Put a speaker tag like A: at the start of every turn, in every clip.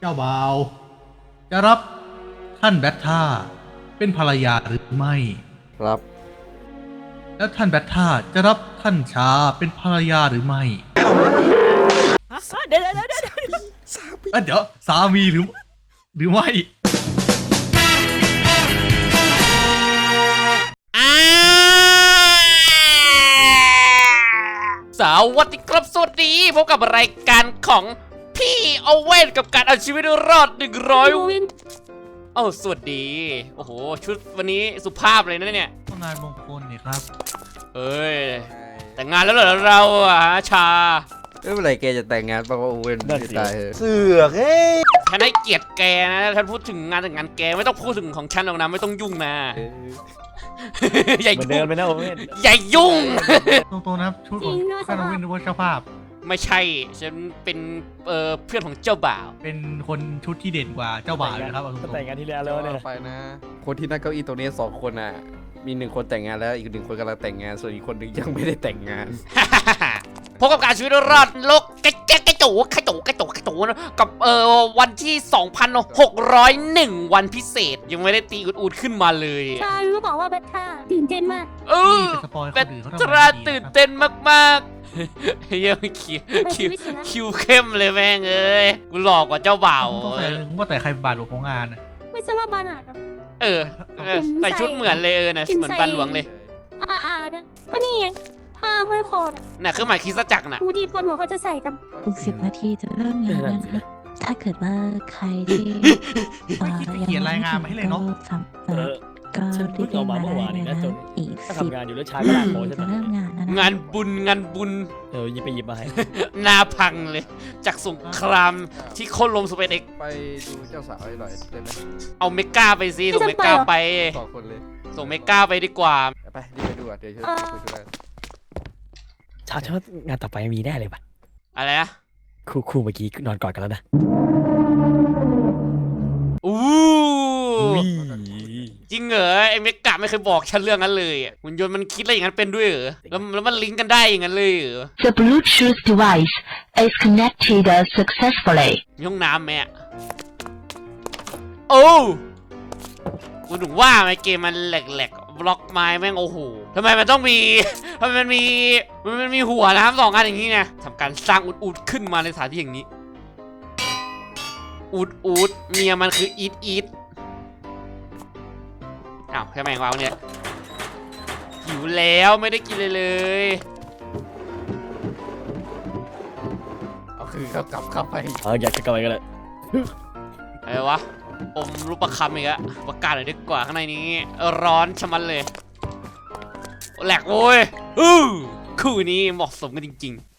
A: เจ้าบ่าว จะรับท่านแบทท่าเป็นภรรยาหรือไม่
B: ครับ
A: แล้วท่านแบทท่าจะรับท่านชาเป็นภรรยาหรือไม่
C: เดี๋ยวเดี๋ยวเดี๋ยวเดี๋ยว
A: เอ้ยเดี๋ยวสามีหรือ หรือไม่
C: สวัสดีครับสวัสดีพบกับรายการของ พี่เอาเว่นกับการเอาชีวิตรอด 100วินโอ้าสวัสดี โอ้โห ชุดวันนี้สุภาพเลยนะเนี่ย
A: งานมงคลนี่ครับ
C: เอ้ย แต่งงานแล้วเหรอเราอะฮะชา
B: เมื่อไหร่แกจะแต่งงานป่าวว่าโอเว่น
D: นั่นสิ
B: จะตายเหอะเสือกเฮ้ย
C: ฉันให้เกียรติแกนะฉันพูดถึงงานแต่งงานแกไม่ต้องพูดถึงของฉันหรอกนะไม่ต้องยุ่งนะ
B: เออ
C: อย่า
D: เหมือน
C: ยุ่
D: เดิ
C: ง
D: มไปนะโอเว่น
C: อย่ายุ่ง
A: ตรงๆนะครับชุดของท่านวินว่าเจ้าภาพ
C: ไม่ใช่ ฉันเป็นเอ่อเพื่อนของเจ้าบ่าว
A: เป็นคนชุดที่เด่นกว่าเจ้าบ่าวนะครับเอาตร
D: ก็
A: ง
D: แต่งงานที่แล้ว
B: จะ
D: แล้วเนี่ย
B: ว่าไปนะ คนที่นั่งเก้าอี้ตรงนี้สองคนอะ มีหนึ่งคนแต่งงานแล้วอีกหนึ่งคนกำลังแต่งงาน ส่วนอีกคนหนึ่งยังไม่ได้แต่งงาน
C: พบกับการชีวิตรอดโลกกระเจ๊กกระจูกระจูกระจูกระจูกับเอ่อวันที่ 2,601 วันพิเศษยังไม่ได้ตีอุดๆขึ้นมาเลย
E: ใช่รู้บอกว่าเบท่าตื่นเต้นมาก
C: เอ
A: นี่
C: อ
A: เป็นสปอยล์ค
C: เป็น
A: นอื่นเขา
C: ต
A: ทำ
C: รา
A: มาดี
C: ตื่น
A: นะครับ
C: เต้นมาก ๆยังคิวคิวคิวเข้มเลยแม่งเอ้ยกูหลอกกว่าเจ้าบ่าว
A: ต้องว่าแต่ใครบาทหลวงของงานนะ
E: ไม่ใช่ว่าบานาดอะ
C: เออเออใส่ชุดเหมือนเลยเออนะเหมือนบันหลวงเลย
E: อ่าอ่านะก็นี่ไงผ้าไม่พอน่ะ
C: เครื่องหมายคริสตจักรน่ะ
E: ผู้ที่คนหัวเขาจะใส่กัน
F: อีกสิบนาทีจะเริ่มงานแล้วนะถ้าเกิดว่าใครที่เอ่อ
A: ไม่คิดจะเขียนรายงานมาให้เลยเนอะ
F: ก็สาม
D: เอ
F: เอ่อ
D: อ
F: ก็
D: ฉันเพิ่
F: รี
D: ง
F: บ
D: เอา
F: ๆ
D: มา
F: มา
D: เมื่อ
F: ได้
D: วาน
F: เล
D: นี้
F: ย
D: นะ
F: นะ
D: จน
F: อีก
D: ถ้า
F: สิบ
D: ทำงานอยู่แล้วชา
F: นา
D: ก็ลาก
F: ที
D: โมใช่ไหม
F: จะเริ่มงานแล้วนะ
C: งานบุญงานบุญ
D: เออหยิบไปหยิบมาให้
C: หนาพังเลย จากสงครามที่โค่นลมสเปนเอก
B: ไปดูเจ้าสาวให้หน่อยได้ไหม
C: เอาเมกาไปสิส่งเมกาไป
B: สองคนเลย
C: ส่งเมกาไปดีกว่า
B: ไปรีบไปดูอะเดี๋ยวฉันไปคุยด้วย
D: ชาชอบงานต่อไปมีแน่เลยป่ะ
C: อะไรนะ
D: คู่คู่เมื่อกี้นอนกอดกันแล้วนะ
C: อู้ จริงเหรอไอเมกาไม่เคยบอกฉันเรื่องนั้นเลยอะหุ่นยนต์มันคิดอะไรอย่างนั้นเป็นด้วยเหรอแล้วแล้วมันลิงก์กันได้อย่างนั้นเลยเหรอ
G: The Bluetooth device is connected successfully.
C: มีห้องน้ำไหมอะโอ้กูถึงว่าไอเกมมันแหลกๆบล็อกไม้แม่งโอ้โหทำไมมันต้องมี ทำไมมันมีมันมันมีหัวนะครับสองอันอย่างนี้เนี่ยทำการสร้างอุดๆขึ้นมาในสถานที่อย่างนี้อูดอูดเมียมันคืออีทอีท อ้าวใช่ไหมวะเนี่ยหิวแล้วไม่ได้กินเลยเลย
B: เอาคือเขากลับเข้าไป
D: เอออยากจะกลับไปกันเลย
C: อะไรวะอมรูปประคำอีกอะประกาศหน่อยดีกว่าข้างในนี้ ร้อนชะมันเลยแหลกโว้ยอู้คู่นี้เหมาะสมกันจริง ๆ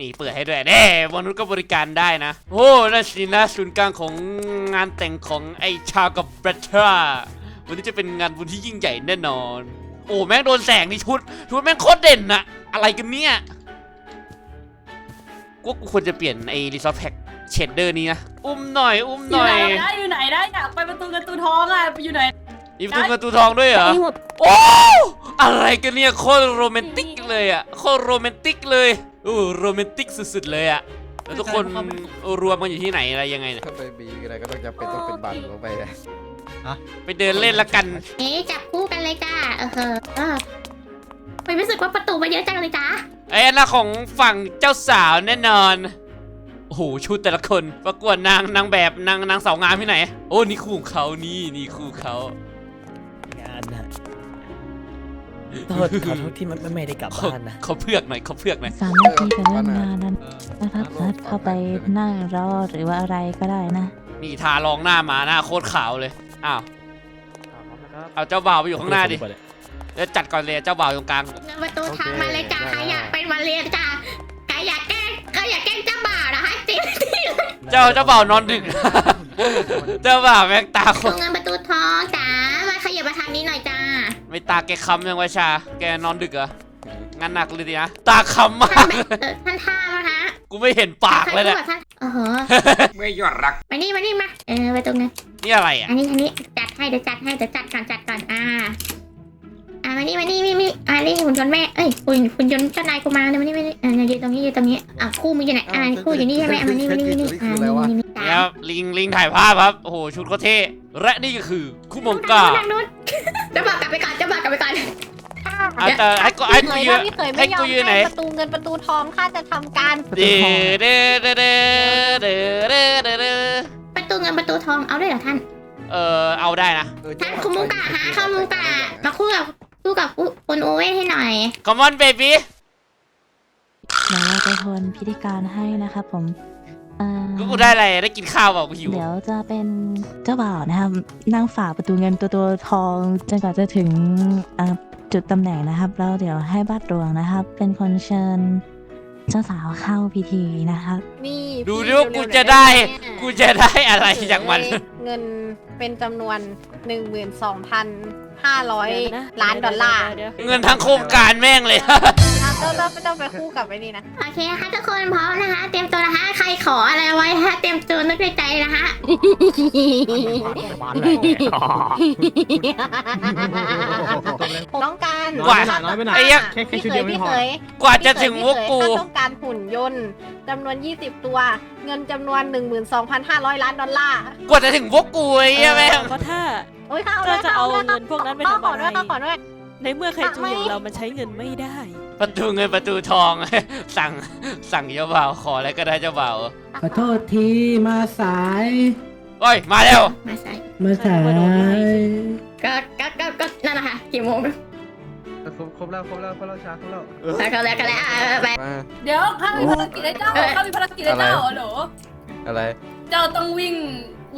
C: นี่เปิดให้ด้วยเด้มนุษย์ก็บริการได้นะ โอ้นั่นสินะศูนย์กลางของงานแต่งของไอชาวกับเบรทราวันนี้จะเป็นงานบุญที่ยิ่งใหญ่แน่นอน โอ้แม่งโดนแสงนี่ชุดชุดแม่งโคตรเด่นอะอะไรกันเนี่ยกูว่ากูควรจะเปลี่ยนไอรีซอสแพ็กเชดเดอร์นี้นะอุ้มหน่อย อุ้ม
H: อ
C: ห
H: ยู่
C: น่อ
H: ไหน
C: ย
H: นะอยู่ไหนนะอยากไปประตูเงินตูทองอะอยู่ไหน
C: อีประตูเงินตูทองด้วยเหรอ
E: มีหมด
C: โอ้อะไรกันเนี่ยโคตรโรแมนติกเลยอะโคตรโรแมนติกเลยโอ้โรแมนติกสุดๆเลยอะแล้วทุกคนรวมกันอยู่ที่ไหนอะไรยังไงเนี่ย
B: ถ้าไปมีอะไรก็ต้องจำเป็นต้องเป็นบาทหลวงไปนะ
C: ไปเดินเล่นละกัน
I: เอ๊ะจับคู่กันเลยจ้าเออเออไม่รู้สึกว่าประตูมาเยอะจังเลยจ้า
C: ไอ้อันน่ะของฝั่งเจ้าสาวแน่นอน โอ้โหชุดแต่ละคนประกวดนางนางแบบนางนางสาวงามที่ไหน โอ้นี่คู่ของเขานี่นี่คู่เขา
D: โทษขอโทษที่มันไม่ได้กลับ
C: เขา
D: บ้านนะ
C: เขาเพือกหน่อยเขาเพือกหน่อย
F: สามนาทีจะเริ่มงานนั้น
A: เออ
F: นะครับนัดเข้าไปนั่งรอหรือว่าอะไรก็ได้นะ
C: นี่ทารองหน้ามาหน้าโคตรขาวเลย อ้าว เอาเจ้าบ่าวไปอยู่ข้างหน้าดิเดี๋ยวจัดก่อนเลยเจ้าบ่าวตรงกลาง
I: เงินประตูทางมาเลยจ้าใครอยากเป็นวันเรียนจ้าใครอยากแกล้งใครอยากแกล้งเจ้าบ่าวนะคะจริง
C: เจ้าเจ้าบ่าวนอนดึก เจ้าบ่าวแม่งตาค
I: ตร
C: น
I: งเงินประตูทองจ้ามาขยับมาทางนี้หน่อยจ้า
C: ไม่ตาแกคำยังวะชา แกนอนดึกเหรองั้นหนักเลยดินะ ตาคำมา
I: ท่าน
C: ก
I: แบบเออท่านท่ามาฮะ
C: กูไม่เห็นปากเลยเนี่ย
I: ท่านโอ้โห
C: ไม่ยอดรัก
I: มานี่มานี่มา เออไปตรงนั้น
C: นี่อะไรอะ
I: อันนี้อันนี้จัดให้เดี๋ยวจัดให้เดี๋ยวจัดก่อนจัดก่อนอ่า อ่าอะมานี่มานี่มีมีอะนี่หุ่นยนต์แม่เอ้ยหุ่นหุ่นยนต์เจ้านายกูมาเดี๋ยวมานี่มานี่อะยืนตรงนี้ยืนตรงนี้อะคู่มึงอยู่ไหนอะคู่อยู่นี่ใช่ไหมอะมานี่มานี่มานี่อะนี่นี่นี่
C: นี่ครับลิงลิงถ่ายภาพครับโอ้โหชุดก็เท่และนี่ก็คือคุมงกา
I: ทางนู้นเจะบอกกลับไปก่อนเจะบอกกลับไปก่อน
C: อะแต่ให้กูให้กูยืน
E: พี่เคย
C: ให้
E: ไม่ยอ
C: กู
E: ม
C: ยืนไหน
E: ให้ประตูเงินประตูทองข้าจะทำการ
C: เด้เด้เด้เด้เด้เด้เด้เด้
I: ประตูเงินประตูทองเอาด้วยเหรอท่าน
C: เออเอาได้นะ
I: ท่านคุมุกะฮะเข้ามุกะมาคู่กับ คู่กับคุณโอเว่นให้หน่อย
C: Come on baby
F: เดี๋ยวเราจะทวนพิธีการให้นะครับผมเอ่อ
C: กูกูได้อะไรได้กินข้าวเปล่ากูหิว
F: เดี๋ยวจะเป็นเจ้าบ่าวนะครับนั่งฝ่าประตูเงินตัวตัวทองจนกว่าจะถึงเอ่อจุดตำแหน่งนะครับ แล้วเดี๋ยวให้บ้านดวงนะครับ เป็นคนเชิญเจ้าสาวเข้าพิธีนะครับ
E: นี่
C: ดู
E: พี่
C: ดิว่า
E: เร็
C: กู
E: ๆ
C: จะได้
E: หน่อย
C: กูจะได้อะไรจากมัน
E: เงิน เป็นจำนวน 12,500 ล้านดอลลาร์
C: เงินทั้งโครงการแม่งเลย
E: อะต้องต้องต้องไปคู่กับไอ้นี่นะ
I: โอเคนะคะทุกคนพร้อมนะคะ เตรียมตัวนะคะ ใครขออะไรไว้ฮะเตรียมตัวนึกในใจนะคะ
E: น้องการ
C: กว่า
D: น้อยไปหน่อย
C: ไอ้เหี้ย
D: แค่แค่
E: พี่
D: ชุด
E: เค
D: เดี
E: ย
D: ยวไม่
E: พี่
D: พอ
E: เคย
C: กว่าจะถึงพวกกู
E: ข้าต้องการหุ่นยนต์จำนวน 20 ตัว เงินจำนวน 12,500 ล้านดอลลาร์
C: กว่าจะถึงพวกกูไอ้เหี้ยแม่ง
J: ก็ถ้า
E: โอ้ยข้าว
J: เจ้าจะเอาเงินพวกนั้นไปทำอะไร
E: ข้าวขอด้วยข้าวขอด้วย
J: ในเมื่อใครจูอย่างเรามันใช้เงินไม่ได้
C: ประตูเงินประตูทอง สั่งสั่งเจ้าบ่าวขออะไรก็ได้เจ้าบ่าว
D: ขอโทษทีมาสาย
C: โอ้ยมาแล้ว
I: มาใส่
D: มาสาย
I: ก็ก็ก็ก็นั่นแหละค่ะกี่โมง
D: ครบครบแล้วครบแล้วครบแล้วช้าครบแล้ว
I: ไปกันแล้วกันแล้วอะไป
B: มา
H: เดี๋ยวข้ามีภารกิจให้เจ้าข้ามีภารกิจให้เจ้าเหรอ
B: อะไร
H: เจ้าต้องวิ่ง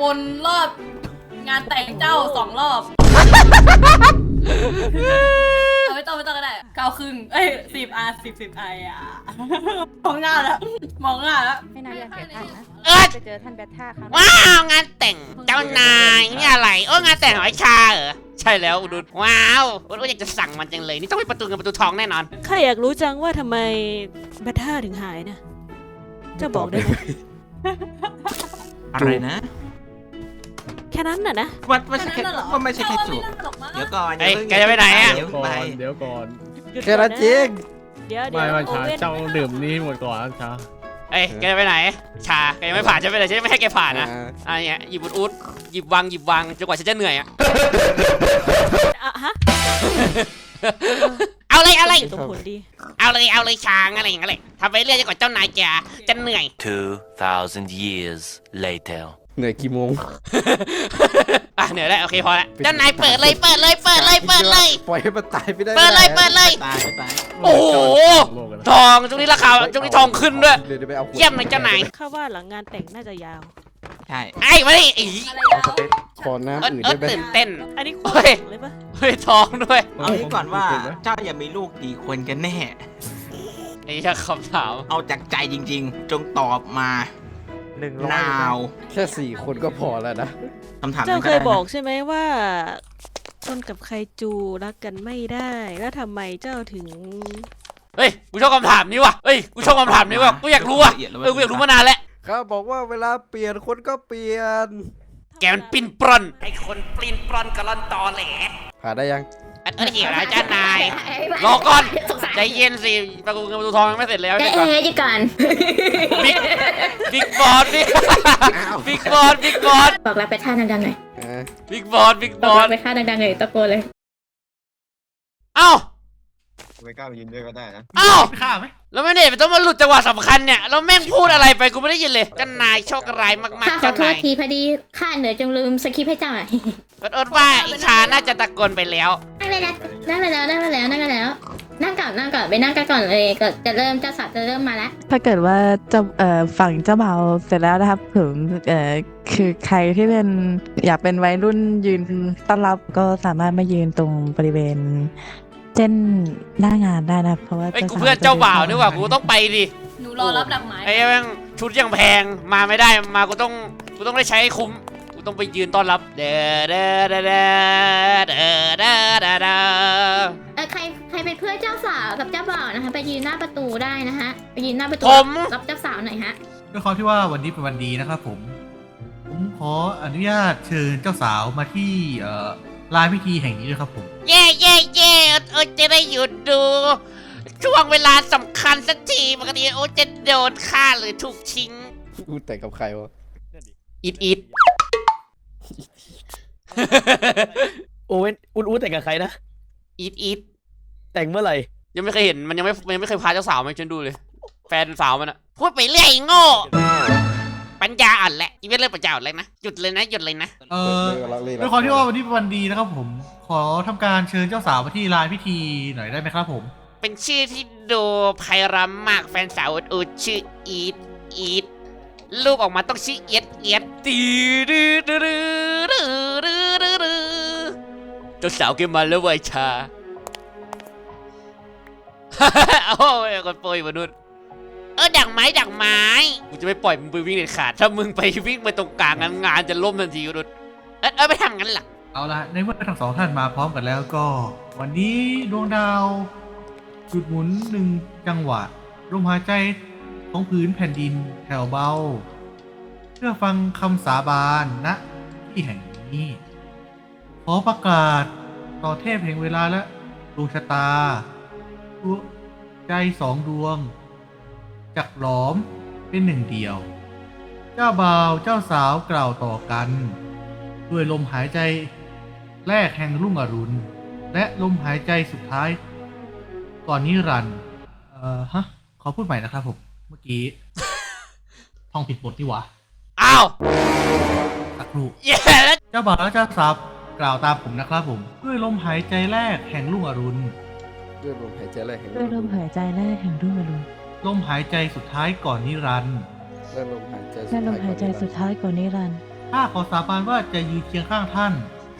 H: วนรอบงานแต่งเจ้าสองรอบเอา ไม่ต้องไม่ต้องก็ได้เก้าครึ่งเอ้ยสิบอาสิบสิบไออะมองหน้าแล้วมองหน้าแล้ว
E: ไม่น่าจะเสียทันนะ
C: เอิร์ด
E: ไปเจอท่านแบทท่าครั้ง
C: ว้าวงานแต่งเจ้านายนี่อะไรโอ้งานแต่งของไอ้ชาเหรอใช่แล้วอุดุดว้าวอุดุดอยากจะสั่งมันจังเลยนี่ต้องเป็นประตูเงินประตูทองแน่นอน
J: ข้าอยากรู้จังว่าทำไมแบทท่าถึงหายนะเจะบอกได้ไหม
K: อะไรนะ
J: แค่นั้นน่ะนะ
K: มันไม่ใช่แค่
H: นั่นเหรอ
K: มันไม่ใช่แค่จูบ
H: เจ้าไม่น่าตลกมาก
K: เดี๋ยวก่อน
C: เอ้ย
K: พิ่ง
C: แกจะไปไหนอะ
K: เดี๋ยว
D: ก่อ
K: ไป
D: นเดี๋ยวก่อน
J: หยุด
B: แค่
J: ก่อ
B: นั้น
J: น
B: จริง
J: เดี๋ยวเดี๋ยว
D: ไม่ไม่
J: โอ
D: ช้า
J: เว่น
D: เจ้าดื่มนี่หมดก่อนช้า
C: เอ้ยแกจะไปไหน ชาแกยังไม่ผ่านฉันไปเลยฉันไม่ให้แกผ่านนะ
B: อ่า
C: อะเนี่ยหยิบอุดอุดหยิบวางหยิบวางจนกว่าฉันจะเหนื่อยอะ
J: อะฮะ
C: เอาเลยเอาเลย
J: อยู่ตรงผลดี
C: เอาเลยเอาเลยช้างอะไรอย่างเงี้ยเลยทำไปเรื่อยจนกว่าเจ้านายจะจะเหนื่อย
K: 2,000 years later
B: เหนื่อยกี่โมง
C: อะเหนื่อยแล้วโอเคพอแล้วเจ้านายเปิดเลยเปิดเลยเปิดเลยเปิดเลย
B: ปล่อยให้มันตายไปได้
C: เปิดเลยเปิดเลย
K: ตายตาย
C: โอ้โห
D: โลกกันนะ
C: ทองช่วงนี้ราคาช่วงนี้ทองขึ้นด้วย
B: เดี๋ยวดี๋วไปเอาขวด
C: เยี่ยมเลยเจ้านาย
J: ข้าว่าหลังงานแต่งน่าจะยาว
K: ใช่
C: ไอ้มาดิอี
H: อะไร
B: เอา
H: ยา
B: ส
H: ว
B: เต็กขอน้ำ
C: เอิร์ด
B: อื่น
C: เอิ
B: ได้
C: ร์ด
B: ไหม
C: ตื่นเต้น
J: อันนี้โคต
C: เฮ้
J: ร
C: ย
J: เลยปะ
C: เฮ้ยทองด้วย
K: เอางี้ก่อนว่าเจ้าอย่ามีลูกกี่คนกันแน่
C: ไอ้เหี้ยคำถาม
K: เอาจากใจจริง ๆ จงตอบมา หนึ่งนาว
B: แค่สี่คนก็พอแล้วนะ
K: คำถาม
J: เจ้า
K: นั้น
J: เค
K: ก็
J: ย
K: ได้
J: บอก
K: นะ
J: ใช่ไหมว่าต้นกับไคจูรักกันไม่ได้ แล้วทำไมเจ้าถึง
C: เฮ้ย กูชอบคำถามนี้ว่ะ เฮ้ย กูชอบคำถามนี้ว่ะ กูอยากรู้ว่ะ เออ กูอยากรู้มานานแล้ว
B: เขาบอกว่าเวลาเปลี่ยนคนก็เปลี่ยน
C: แกมันปิ้นปล้อน ไอ้คนปิ้นปล้อนกะล่อนตอแหล
B: ผ่านได้ยัง
C: อันอันนี้อะไรเจ้านายรอก่อนใจเย็นสิประตูเงินประตูทองยังไม่เสร็จแล้ว
I: เอ๊
C: เดี๋ยวก่อนะ
I: หยุดก่อน
C: บิ๊กบิ๊กบอสบิ๊กบิ๊กบอสบิ๊กบอส
I: บอกรักไปท่าดังๆหน่อย
B: อ่า
C: บิ๊กบอสบิ๊ก
I: บบอ
C: อก
I: รักไปท่าดังๆเลยตะโกนเลย
C: เอ้า
D: ไม่กล้าไปยืนด้วยก็ได้นะ
C: เอ้า
A: ฆ่าไหม
C: แล้วไม่เด็มันต้องมาหลุดจังหวะสำคัญเนี่ยแล้วแม่งพูดอะไรไปกูไม่ได้ยินเลยเจ้านายโชคร้ายมาก
I: ข้า
C: ๆ
I: ขอ
C: เจ้า
I: โท
C: นา
I: ษ
C: ย
I: ทีพอดีข้าเหนือจงลืมสคริปต์ให้เจ้าอะ
C: เอิร์ดว่าอิชาน่าจะตะโกนไปแล้ว
I: นั่งเลยนะนั่งไปแล้วนั่งไปแล้วนั่งไปแล้วนั่งก่อนนั่งก่อนไปนั่งกันก่อนเลยก็จะเริ่มเจ้าสาวจะเริ่มมาแล้ว
F: ถ้าเกิดว่าเจ้าเอ่อฝั่งเจ้าบ่าวเสร็จแล้วนะครับผมเอ่อคือใครที่เป็นอยากเป็นวัยรุ่นยืนต้อนรับก็สามารถมายืนตรงบริเวณ เส้นหน้างานได้นะครับเพราะว่า
C: ไอ้ยกู
F: สว
C: เพื่อนเจ้าบ่าวนี่หว่ากูต้องไปดิ
H: หนูรอรับดอกไม้
C: ไอ้แม่งชุดยังแพงมาไม่ได้มากูต้องกูต้องได้ใช้ให้คุ้มกูต้องไปยืนต้อนรับเด้อเด้อเด้อเด้อเด้อเด้อเด้อเด้อ
I: เออใครใครเป็นเพื่อนเจ้าสาวกับเจ้าบ่าวนะคะ ไปยืนหน้าประตูได้นะฮะไปยืนหน้าประตู
C: ผม
I: รับเจ้าสาวหน่อยฮะ
A: ด้วยความที่ว่าวันนี้เป็นวันดีนะครับผม ผมขออนุญาตเชิญเจ้าสาวมาที่เอ่อ ลานพิธีแห่งนี้ด้วยครับผม
C: เย่เย่เย่โอ้จะได้หยุดดู ช่วงเวลาสำคัญสักทีปกติโอ้จะโดนฆ่าหรือถูกทิ้ง
B: กูแต่งกับใครวะ
C: อิดอิด
D: โอเว่นอุ้นอุ้นแต่งกับใครนะ
C: อิดอิด
D: แต่งเมื่อไหร่
C: ยังไม่เคยเห็นมันยังไม่มันยังไม่เคยพาเจ้าสาวมาให้ฉันดูเลย แฟนสาวมันอะพูดไปเรื่อยไอ้โง่ ปัญญาอ่อนแหละอีเวนต์เรื่องปัญญาอ่อนเลยนะหยุดเลยนะหยุดเลยนะ
A: เออ
B: เลิกรักเลย
A: ด้วยความที่ว่าวันนี้เป็นวันดีนะครับผม ขอทำการเชิญเจ้าสาวมาที่ลานพิธีหน่อยได้ไหมครับผม
C: เป็นชื่อที่ดูไพเราะมากแฟนสาวอุดชื่ออีทอีทรูปออกมาต้องชื่อเอียดเอียดตีดื้อดื้อดื้อดื้อดื้อดื้อดื้อเจ้าสาวแกมาแล้วไวยชา โอ้ยคนโปรยมนุษย์ เออดักไม้ดักไม้กูจะไม่ปล่อยมึงไปวิ่งเด็ดขาด ถ้ามึงไปวิ่งไปตรงกลางงานงานจะล่มทันทีมนุษย์เออเออไม่ทำงั้นหรอก
A: เอาละในเมื่อทั้งสองท่านมาพร้อมกันแล้วก็ วันนี้ดวงดาวจุดหมุนหนึ่งจังหวะลมหายใจของพื้นแผ่นดินแผ่วเบาเพื่อฟังคำสาบานณที่แห่งนี้ ขอประกาศต่อเทพแห่งเวลาและดวงชะตาดวงใจสองดวง จักหลอมเป็นหนึ่งเดียว เจ้าบ่าวเจ้าสาวกล่าวต่อกัน ด้วยลมหายใจแรกแห่งรุ่งอรุณ และลมหายใจสุดท้าย ก่อนนิรันดร์เอ่อฮะ ขอพูดใหม่นะครับผมเมื่อกี้ท่องผิดบทนี่หวะ
C: อ้าว
A: สักครู่
C: แย่แล้ว
A: เจ้าบ่าวและเจ้าสาวกล่าวตามผมนะครับผม ด้วยลมหายใจแรกแห่งรุ่งอรุณ
B: ด้วยลมหายใจแรกแห่ง
F: ด้วยลมหายใจแรกแห่งรุ่งอรุณ
A: ลมหายใจสุดท้ายก่อนนิรันดร์
B: ด้วยลมหายใจ
F: และลมหายใจสุดท้ายก่อนนิรันดร์
A: ข้าขอสาบานว่าจะยืนเคียงข้างท่าน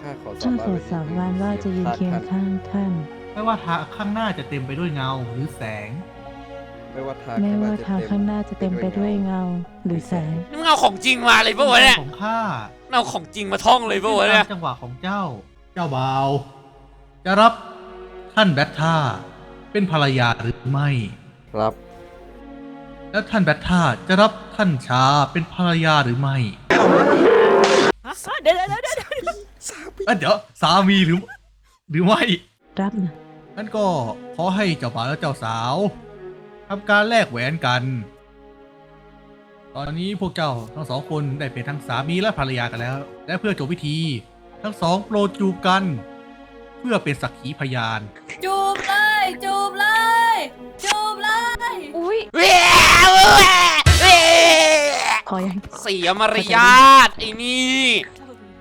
B: ข้าขอ
F: ข้าขอสาบานว่าจะยืนเคียงข้างท่าน
A: ไม่ว่าทางข้างหน้าจะเต็มไปด้วยเงาหรือแสง
B: ไม่ว่าทาง
F: ไม่ว่าทางข้างหน้าจะเต็มไปด้วยเงาหรือแสง
C: นี่มึงเอาของจริงมาเลยปะวะเนี่ย
A: ของข้า
C: มึงเอาของจริงมาท่องเลยปะวะเนี่ย
A: ตามจังหวะของเจ้า เจ้าบ่าวจะรับท่านแบทท่าเป็นภรรยาหรือไม่
B: ครับ
A: แล้วท่านแบทท่าจะรับท่านชาเป็นภรรยาหรือไม่
J: เดี๋ยวเดี๋ยวเดี๋ยวเดี๋ยว
A: เอ้ยเดี๋ยวสามีหรือ หรือไม่
F: รับนะ
A: นั่นก็ขอให้เจ้าบ่าวและเจ้าสาวทำการแลกแหวนกัน ตอนนี้พวกเจ้าทั้งสองคนได้เป็นทั้งสามีและภรรยากันแล้ว และเพื่อจบพิธี ทั้งสองโปรดจูบกัน เพื่อเป็นสักขีพยาน
H: จูบเลย จูบเลย จูบเลย
F: อุ้ย
C: เว้ยเว้ยเว้ย
F: ขอยัง
C: เสียมารยาทไอ้นี่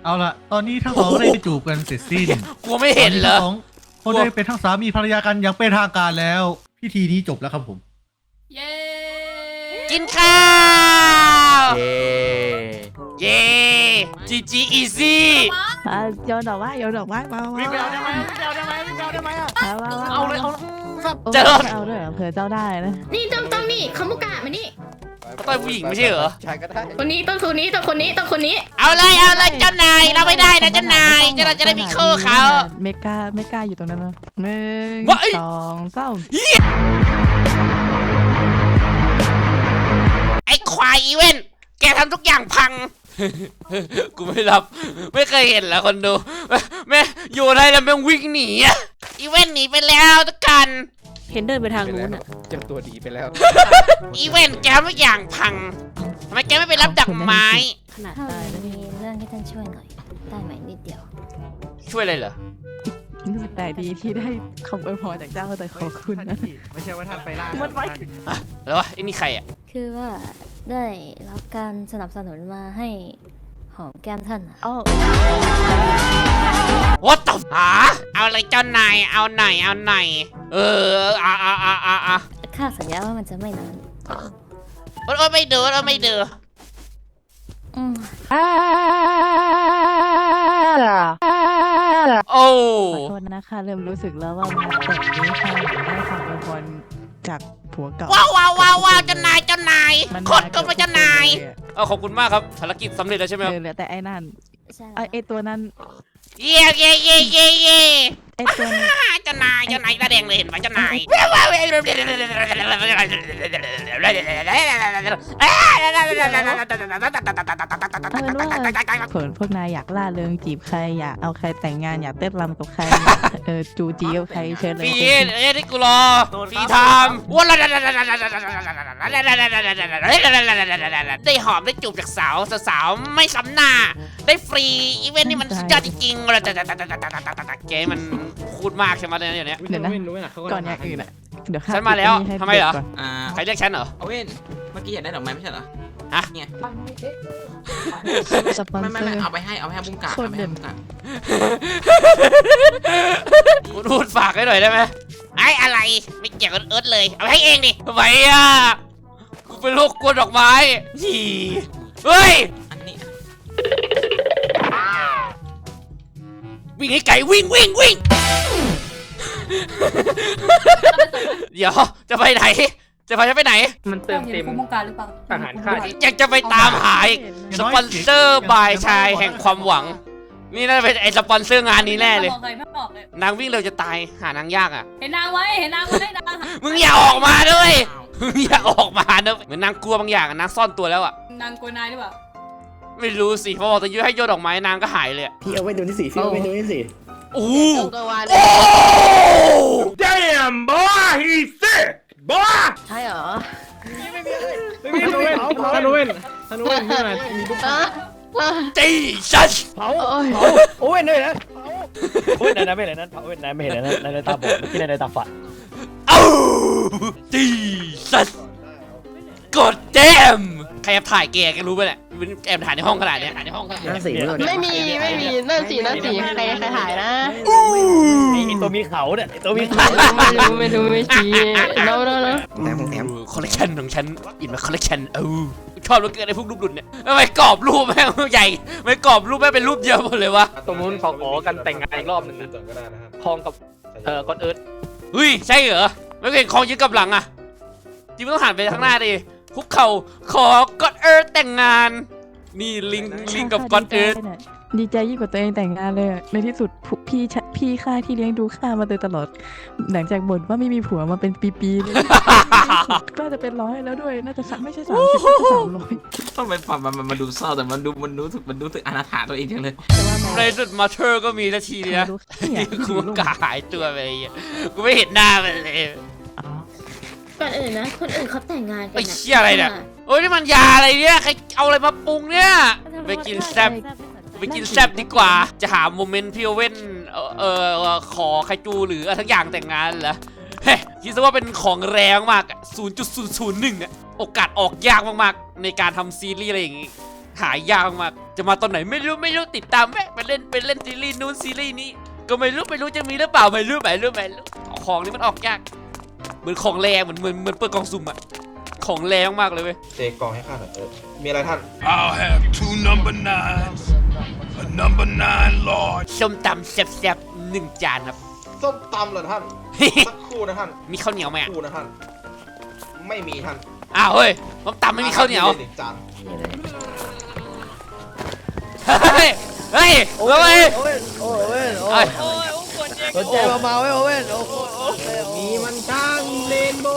A: เอาละตอนนี้ทั้งสองได้จูบกันเสร็จสิ้น
C: กลัวไม่เห็นเหรอ
A: ตทั้งสองคนได้เป็นทั้งสามีภรรยากันอย่างเป็นทางการแล้ว พิธีนี้จบแล้วครับผม
H: เย้
C: กินข้าว
D: เย้
C: เย้จีจีอีซี่
F: อะโยนดอกไม้โยนดอกไม้มาวิ่งไปเอาได้ไหมวิ่งไปเอาได้ไหมวิ่งไปเอาได้ไหมเอาเลยเอา
C: เจอ
F: ไม่เอาด้วยเหรอเผื่อเจ้าได้นะ
I: นี่ต้องต้องนี่คามุกะมานี่
C: ก็ต่อยผู้หญิงไม่ใช่เหรอ
B: ชายก็ได้
I: คนนี้ต้องคนนี้ต้องคนนี้ต้องคนนี้
C: เอาเลยเอาเลยเจ้านายเราไม่ได้นะเจ้านายเจ้านายจะได้มีคู่เขา
F: เมกาเมกาอยู่ตรงนั้นนะหนึ่ง
C: ว้าย
F: สองสาม
C: ไอ้ควายอีเวนต์แกทำทุกอย่างพัง กูไม่รับ ไม่เคยเห็นแล้วคนดูแม่อยู่อะไรแล้วแม่งวิ่งหนีอะอีเวนต์หนีไปแล้วทุกกัน
J: เห็นเดินไปทางนู้นอะ
B: เจ้าตัวดีไปแล้ว
C: อีเวนต์แกทำทุกอย่างพังทำไมแกไม่ไปรับดักไม้
J: ขนาด
E: ถ้า
J: ตายแล้ว
E: มีเรื่องให้ท่านช่วยหน่อย ได้ไหมนิดเดียว
C: ช่วยเลยเหรอ
F: รู้สึกแต่ดีที่ได้คำอวยพรจากเจ้าแต่ขอบคุณนะ
D: ไม่ใช่ว่าท่านไปล่า
F: มันไว้
C: แล้ววะไอ้นี่ใครอะ
E: คือว่า ได้รับการสนับสนุนมาให้หอมแก้มท่านอะ
F: อ๋อ
C: What the หาเอาเลยเจ้านายเอาไหนอยเอาไหนอยเอออะอะอะอะอะ
E: ข้าสัญญาว่ามันจะไม่นาน
C: โอ๊ยโอ๊ยไม่เดือโอ๊ยไม่เดือ
E: อืม
C: โอ้
F: ขอโทษนะคะ เริ่มรู้สึกแล้วว่าแบบนี้ค่ะได้คำอวยพรจาก ผัวเก่า
C: ว้าวว้าวว้าวว้าวเจ้านายเจ้านาย
F: มัน
C: โคตรก็มาเจ้านาย เออขอบคุณมากครับภารกิจสำเร็จแล้วใช่ไหม
F: เอ
C: ครับ
F: อเหลือแต่ไอ้นั่น
E: ใช่
F: ไอ้ไอ้ตัวนั้น
C: เย่เย่เย่เย่เย่
F: ไอตัวนี้
C: เจ้านายเจ้านายตาแดงเลยเห็นไหมเจ้านาย
F: เอาเป็นว่าผลพวกนายอยากล่าเริงจีบใครอยากเอาใครแต่งงานอยากเต้นรำกับใครเออจูจีกับใครเชิญเลย
C: ฟีนเอ้ยที่กูรอฟีทำว้าได้หอมได้จูบจากสาวสาวไม่ซ้ำหน้า ได้ฟรีอีเวนต์นี่มันสุดยอดจริงๆเกมมันพูดมากใช่ไหมเนี่ยเดี๋ยวนี้
F: เดี๋ยวนะ ก่อนอย่างอื่นอะ เดี๋ยวข้
C: ฉันมาแล้ว
F: ปิด
C: ทำไมเหรอ
F: ก่น
K: อ่า
C: ใครเรียกฉันเหรอ
K: เอาเว้นเมื่อกี้อยากได้ดอกไม้ไม่ใช่เหรอ
C: ฮะ
K: เนี่ย
F: สปอน
K: ไม่
F: เซ
K: ไม่
F: อ
K: ไม่
F: ร์
K: เอาไปให้เอาไปให้บุ้งกา
F: โคตร
K: เอาไป
F: เด่
K: ให้
F: น
K: บุ้งกา
C: คุณพูดฝากให้หน่อยได้ไหมไอ้อะไรไม่เกี่ยวกับเอิร์ธเลย เอาไปให้เองดิทำไมอะกูเป็นโรคกลัวดอกไม้หี่เฮ้ย วิ่งให้ไกลวิ่งวิ่งวิ่ง เดี๋ยวจะไปไหน จะไปจะไปไหน
H: มันเติมเต็มผู้บงการหรือเปล่าทหารค่าที่
C: อยากจะไปตามหาอีกสปอนเซอร์บายชายแห่งความหวัง นี่น่าจะเป็นไอสปอนเซอร์งานนี้แน่เลย
H: บอกเลยไม่บอกเลย
C: นางวิ่งเร็วจะตายหานางยากอะ
H: เห็นนางไว้ เห็นนางไว้นาง
C: มึงอย่าออกมาด้วยมึงอย่าออกมานะเหมือนนางกลัวบางอย่างอะนางซ่อนตัวแล้วอะ
H: นางกลัวนายหรือเปล่า
C: ไม่รู้สิพอบอกจะยื้อให้โยนดอกไม้นางก็หายเลยอะ
D: พี่เอาไว้ดูนี่สิพี่เอาไว้ดูนี่สิ
C: โอ้โห
E: ตัววาน
C: โอ้
D: Damn boy he sick boy
E: ใช่เหรอ
D: ไม่มีโนเวนธนูเวนธนูเวนนี่นะมีลูก
C: จีซัส
D: เผาเผาโอ้ยเลยนะโอ้ยนายนายไม่เห็นนั้นเผาโอ้ยนายไม่เห็นนั้นนายนายตาบอดที่นายนายตาฝาด
C: เอ้าจีซัสกดแจม ใครแอบถ่ายแกแกรู้ไหมเนี่ยมันแอบถ่ายในห้องขนาดเนี้ยถ่ายในห้องขนาดเนี้ย
E: ไม่มีไม่มีนั่นสีนั่นสีใครใครถ่ายนะ
D: ไอ้ตัวมีเขาเนี่ยตัวมีเขา
E: ไม่รู้ไม่รู้ไม่ชี้แล้วแล้วแล้ว
C: คอลเลคชันของฉันอินมาคอลเลคชันเออชอบเหลือเกินไอ้พวกรูปหลุดเนี่ยทำไมกรอบรูปแม่งใหญ่ไม่กรอบรูปแม่งเป็นรูปเดียวหมดเลยวะ
D: ตรงนู้นเขาขอกันแต่งงานอีกรอบหนึ่งทองกับเอ่อก้อนเอิร์ธ
C: เฮ้ยใช่เหรอไม่เห็นคองยึดกับหลังอะจริงๆมันต้องหันไปข้างหน้าดิ คุกเข่าขอกอดเอิร์ธแต่งงาน นี่ลิงลิงกับกอดเอิร์ธ
F: ดีใจยิ่งกว่าตัวเองแต่งงานเลยอะในที่สุดผู้พี่ชะพี่ข้าที่เลี้ยงดูข้ามาโดยตลอด หลังจากบ่นว่าไม่มีผัวมาเป็นปีๆเลยน่าจะเป็นร้อยแล้วด้วย น่าจะสักไม่ใช่สามสิบก็สามร้อย
K: ต้องเป็นฝันมันมันดูเศร้าแต่มันดูมันรู้สึกมันรู้สึกอนาถาตัวเองจังเลย
F: แต่ว่าแม่
C: ในสุดมาเธอร์ก็มีนาทีเนี้ย
F: รู้เนี่ย
C: กูมันกหายตัวไปเลยอะกูไม่เห็นหน้ามันเลย
F: อ๋อ
I: ก่อนอื่นนะ คนอื่นเขาแต่งงานกั
C: ไอ้
I: นนะ
C: เชี่ยอะไรเนี่ยโอ้ยนี่มันยาอะไรเนี่ยใครเอาอะไรมาปรุงเนี่ยไปกินแซบไปกินแซบดีกว่า จะหาโมเมนต์พี่โอเว่นเออเออขอใครจูหรืออะไรทั้งอย่างแต่งงานเหรอเฮ้ยคิดซะว่าเป็นของแรงมาก0.001อะโอกาสออกยากมากๆ ในการทำซีรีส์อะไรอย่างงี้ หายากมากจะมาตอนไหนไม่รู้ไม่รู้ติดตามแม่ไปเล่นไปเล่นซีรีส์นู้นซีรีส์นี้ ก็ไม่รู้ไม่รู้จะมีหรือเปล่าไม่รู้ไม่รู้ไม่รู้ของนี้มันออกยาก เหมือนของแรงเหมือนเหมือนเหมือนเปิดกล่องสุ่มอะของแรงมากเลยเว้ย
L: เจกองให้ข้าหน่อยเออมีอะไรท่าน
M: I'll have two number nines, a number nine large.
C: ส้มตำแซ่บๆหนึ่งจานครับ
L: ส้มตำเหรอท่าน สักครู่นะท่าน
C: มีข้าวเหนียวไหม
L: สั
C: อะ
L: กครู่นะท่าน ไม่มีท่าน
C: อ้าวเฮ้ยส้มตำไม่มีข้าวเหนียว
L: อาหจาน
C: เฮ้ย เฮ้ยเฮ้ย
D: โอ้ยโอ้ยโอ้
C: เอ้
D: ย
C: ย
D: สนใจเบาๆไว้โอ้ยโอ้มีมันช่าง เลนโบ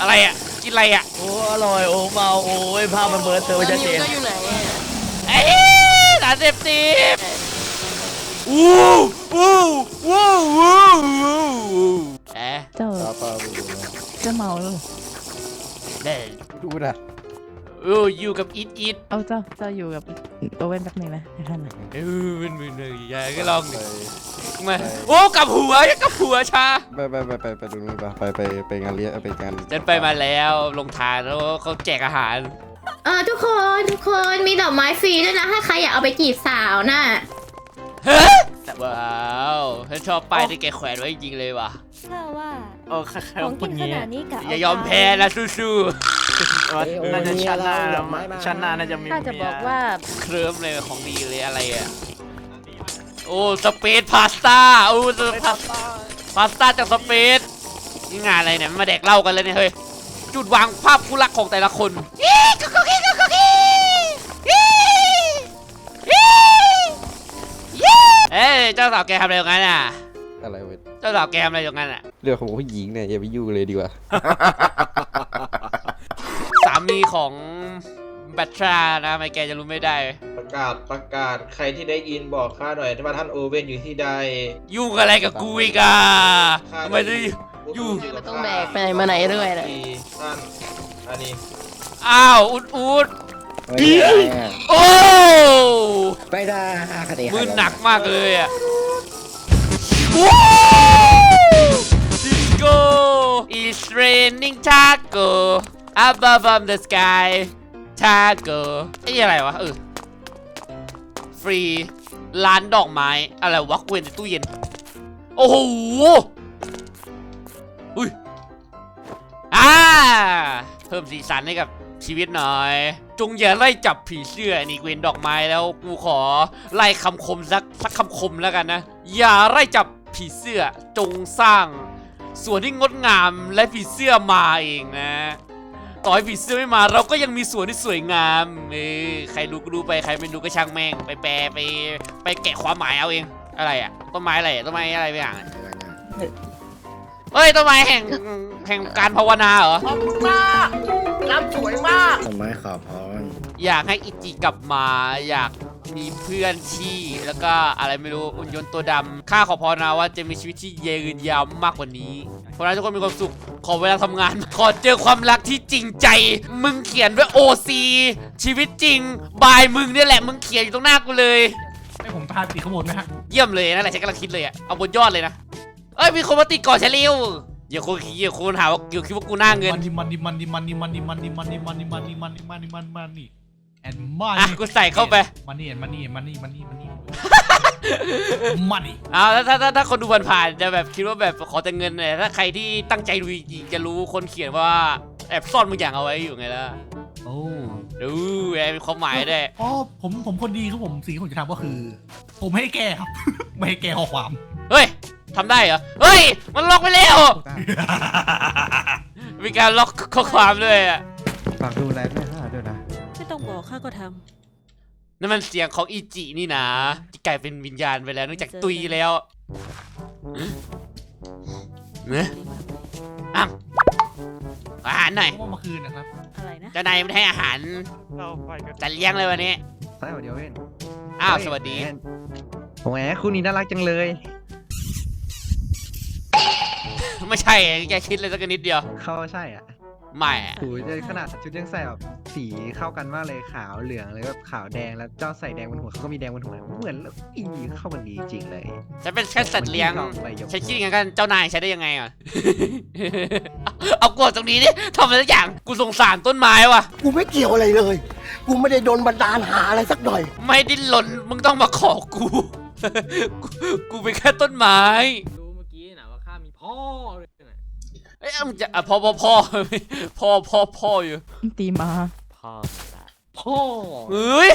C: อะไรอะกินอะไรอะ
D: โอ้อร่อยโอ้เมาโอ้ยภาพมันเบิร์ดเธอไว้ชัดเจน
E: ก็อยู่ไหน
C: เอ้ยสารเสพติดอู้อู้อู้อู้อู้เอ๊ะ
F: เจ้าจะเมาแล้วเหรอ
C: เด้
B: ดูนะ
C: โอ้อยู่กับอีทอีท
F: เอาเจ้าเจ้าอยู่กับโอเว่นแป๊บนึงนะให้ท่านหน่อย
C: เออมันมึนเลยอย่าก็ลองดิมาโอ้กลับหัวกลับหัวชา
B: ไปไปไปไปไปดูนู่นปะไปไปไปงานเลี้ยงไปงาน
C: ฉันไปมาแล้วลงทานแล้วเขาแจกอาหาร
I: เออทุกคนทุกคนมีดอกไม้ฟรีด้วยนะ ถ้าใครอยากเอาไปจีบสาวน่ะ
C: เฮ้ยว้าวฉันชอบป้ายที่แกแขวนไว้จริงๆเลยว่ะ
J: ถ้าว่า
D: โอ้ใคร
J: ของกินขนาดนี้กะ
C: อย่ายอมแพ้นะสู้
D: น่าจะชั้นหน้าชั้นหน้าน่าจะมี
J: ถ้าจะบอกว่า
C: ๆเคลิ้มเลยของดีเลยอะไรอะโอ้สเปซพาสต้าโอ้สเปซพาสต้าจากสเปซนี่งานอะไรเนี่ยมาแดกเหล้ากันเลยเนี่ยเฮ้ยจุดวางภาพคู่รักของแต่ละคนอีกุ๊กกุ๊กกิ๊ก กุ๊กกิ๊กอีอีอีเอ๊เจ้าสาวแกทำอะไรตรงนั้นอะ
B: อะไรเว้ย
C: เจ้าสาวแกทำอะไรตรงนั้นอะ
B: เรื่องของผู้หญิงเนี่ยอย่าไปยุ่งเลยดีกว่า
C: สามีของแบทรานะทำไมแกจะรู้ไม่ได้
L: ประกาศประกาศใครที่ได้ยินบอกข้าหน่อยว่าท่านโอเว่นอยู่ที่ใด
C: ยุ่งอะไรกับกูอีกอะ
L: ข้า
C: ทำไมจะอยู่
L: กับ
F: ต้อง
L: ข้า
F: แบกไปไหนมาไหนด้วยนะ
L: ที่ท่านอันนี้
C: อ้าวอุดอุด โอ้
D: ไม่ได้คดี
C: มือหนักมากเลยอะว้าวดิสโก้ is raining taco above from the sky taco ไอ้อะไรวะเออฟรีร้านดอกไม้อะไรวะกูเห็นในตู้เย็น โอ้โหอุ้ยอ่าเพิ่มสีสันให้กับ ชีวิตหน่อย จงอย่าไล่จับผีเสื้อนี่เกวนดอกไม้แล้วกูขอไล่คำคมสักสักคำคมแล้วกันนะ อย่าไล่จับผีเสื้อจงสร้าง ส่วนที่งดงามและผีเสื้อมาเองนะต่อให้ผีเสื้อไม่มาเราก็ยังมีสวนที่สวยงามเออใครรู้ก็รู้ไปใครไม่รู้ก็ช่างแม่งไปแปลไปไปแกะความหมายเอาเองอะไรอะต้นไม้อะไรอะต้นไม้อะไรไปอย่างอะเฮ้ยต้นไม้แห่งแห่งการภาวนาเหรอ
D: ขอบคุณมา กรับสวยมาก
K: ต้นไม้ขอพร
C: อยากให้อิจิกลับมา อยากมีเพื่อนที่แล้วก็อะไรไม่รู้อุ่นยนต์ตัวดำข้าขอพรนะว่าจะมีชีวิตที่ยืนยาวมากกว่านี้เพราะฉะนั้นทุกคนมีความสุขขอเวลาทำงาน ขอเจอความรักที่จริงใจ มึงเขียนด้วย OC ชีวิตจริง บายมึงเนี่ยแหละ มึงเขียนอยู่ตรงหน้ากูเลย
A: ให้ผมพาตีข้างบนไหมฮะ
C: เยี่ยมเลยนั่นแหละฉันกำลังคิดเลยอะเอาบนยอดเลยนะ เอ้ยมีคนมาติดก่อนฉันเร็ว อย่าคนอย่าคนหาว่าอย่าคิดว่ากูหน้าเงิน
A: มันนี่มันนี่มันนี่มันนี่มันนี่มันนี่มันนี่มันนี่มันนี่มันนี่มันนี่มันมันนี่แอนมัน
C: อะกูใส่เข้าไป
A: มันนี่มันนี่มันนี่มันนี่มันนี่มันนี่
C: เอาแล้วถ้าถ้าถ้าคนดูผ่านๆจะแบบคิดว่าแบบขอแต่เงินเนี่ยถ้าใครที่ตั้งใจดูจริงๆจะรู้คนเขียนว่าแอบซ่อนบางอย่างเอาไว้อยู่ไงล่ะ
A: โอ้
C: ดูแอบมีความหมายด้วย
A: อ๋อผมผมคนดีครับผมสิ่งที่ผมจะทำก็คือ ผมให้แก้ครับไม่ให้แก้ข้อความ
C: เฮ้ย ทำได้เหรอ เฮ้ย มันล็อกไปแล้ว มีการล็อกข้อความด้วยอะ
K: ฝากดูแลแม่ข้าด้วยนะ
J: ไม่ต้องบอกข้าก็ท
C: นั่นมันเสียงของอีจินี่นะที่กลายเป็นวิญญาณไปแล้วเนื่องจากตุยแล้วเนะอ้าวอาหารหน่อย
A: เพราะว่าเมื่อคืนนะครับำ
J: อะไรนะ
C: เจ้านายไม่ได้ให้อาหารจัดเลี้ยงเลยวันนี้
K: ใช่เดียวเว้น
C: อ้าว สวัสดี
K: โอ้ยคู่นี้น่ารักจังเลย
C: ไม่ใช่แกคิดเลยสักนิดเดียว
K: เขาใช่อะ
C: ไม่อะ
K: หูยขนาดชุดยังใส่แบบสีเข้ากันมากเลยขาวเหลืองเลยแบบขาวแดงแล้วเจ้าใส่แดงบนหัวเขาก็มีแดงบนหัวเหมือนแล้วอีเข้ากันดีจริงเลย
C: ฉันเป็นแค่สัตว์เลี้ยง
K: หมือนที่กองใบหยก
C: ฉันคิดอย่างนั้นกันเจ้านายใช้ได้ยังไงอะ เอากดตรงนี้นี่ทำอะไรสักอย่างกูสงสารต้นไม้ว่ะ
D: กูไม่เกี่ยวอะไรเลย กูไม่ได้โดนบันดาลหาอะไรสักหน่อย
C: ไม่ดิ้นรนมึงต้องมาขอกู กูกูเป็นแค่ต้นไม้
B: รู้เมื่อกี้นะว่าข้ามีพ่อ เอ้
C: ยมันจะอะพ่อพ่อพ่อพ่อพ่อพ่ออยู่
F: ตีมา
B: พ่อมึละพ่อ
C: เฮ้ย